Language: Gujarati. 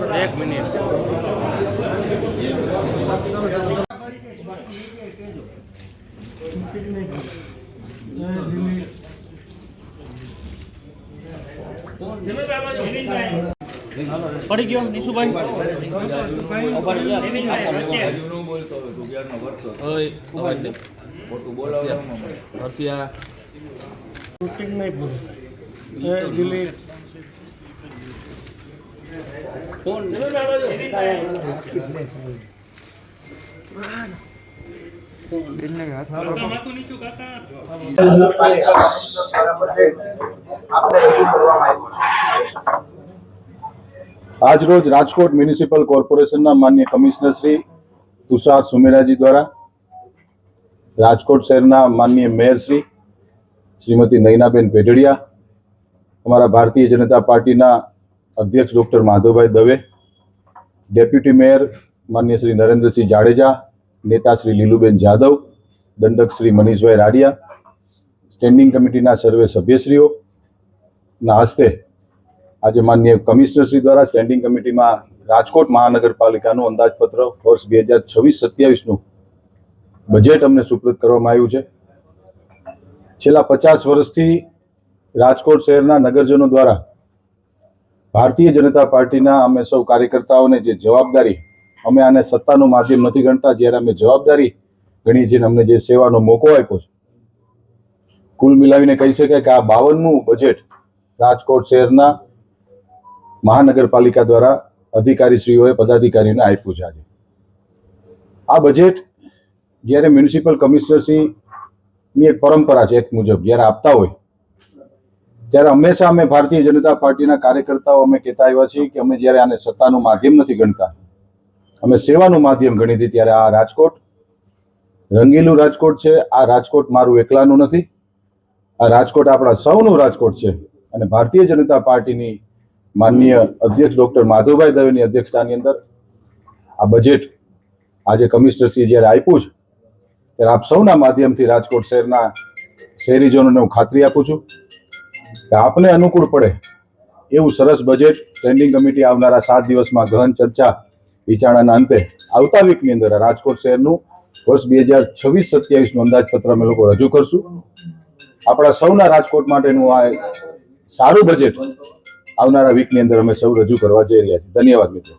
એક મિનિટ પડી ગયો નિશુભાઈ જા. હરસિયા. શૂટિંગ નહીં પૂરું થાય એ દિલીપ આજરોજ રાજકોટ મ્યુનિસિપલ કોર્પોરેશનના માન્ય કમિશનર શ્રી તુષાર સુમેરાજી દ્વારા રાજકોટ શહેરના માન્ય મેયર શ્રી શ્રીમતી નયનાબેન પેઢડિયા અમારા ભારતીય જનતા પાર્ટીના અધ્યક્ષ doctor Madhavbhai Dave, deputy mayor માન્ય શ્રી નરેન્દ્રસિંહ જાડેજા, નેતા શ્રી લીલુબેન જાદવ, દંડક શ્રી મનીષભાઈ રાડિયા, સ્ટેન્ડિંગ કમિટીના સર્વે સભ્યશ્રીઓ, ના હસ્તે આજે માન્ય કમિશનરશ્રી દ્વારા સ્ટેન્ડિંગ કમિટીમાં રાજકોટ મહાનગરપાલિકાનું અંદાજપત્ર વર્ષ બે હજાર છવ્વીસ સત્યાવીસનું બજેટ અમને સુપ્રત કરવામાં આવ્યું છે. છેલ્લા પચાસ વર્ષથી રાજકોટ શહેરના નગરજનો દ્વારા ભારતીય જનતા પાર્ટીના અમે સૌ કાર્યકર્તાઓને જે જવાબદારી અમે આને સત્તાનું માધ્યમ નથી ગણતા, જ્યારે અમે જવાબદારી ગણીએ છીએ અમને જે સેવાનો મોકો આપ્યો છે. કુલ મિલાવીને કહી શકાય કે આ બાવનમું બજેટ રાજકોટ શહેરના મહાનગરપાલિકા દ્વારા અધિકારીશ્રીઓએ, પદાધિકારીઓને આપ્યું છે આજે. આ બજેટ જ્યારે મ્યુનિસિપલ કમિશનરશ્રીની એક પરંપરા છે, એક મુજબ, જ્યારે આપતા હોય ત્યારે હંમેશા અમે ભારતીય જનતા પાર્ટીના કાર્યકર્તાઓ અમે કહેતા આવ્યા છીએ કે અમે જ્યારે આને સત્તાનું માધ્યમ નથી ગણતા, અમે સેવાનું માધ્યમ ગણી હતી ત્યારે આ રાજકોટ, રંગીલું રાજકોટ છે, આ રાજકોટ મારું એકલાનું નથી, આ રાજકોટ આપણા સૌનું રાજકોટ છે અને ભારતીય જનતા પાર્ટીની માનનીય અધ્યક્ષ ડૉક્ટર માધવભાઈ દવેની અધ્યક્ષતાની અંદર આ બજેટ આજે કમિશનરશ્રીએ જ્યારે આપ્યું છે, ત્યારે આપ સૌના માધ્યમથી રાજકોટ શહેરના શહેરીજનોને હું ખાતરી આપું છું. કે આપને અનુકૂળ પડે એવું સરસ બજેટ સ્ટેન્ડિંગ કમિટી આવનારા સાત દિવસમાં ગહન ચર્ચા વિચારણાના અંતે આવતા વીકની અંદર રાજકોટ શહેરનું વર્ષ બે હજાર છવ્વીસ સત્યાવીસનું અંદાજપત્ર અમે લોકો રજૂ કરશું. આપણા સૌના રાજકોટ માટેનું આ સારું બજેટ આવનારા વીકની અંદર અમે સૌ રજૂ કરવા જઈ રહ્યા છીએ. ધન્યવાદ મિત્રો.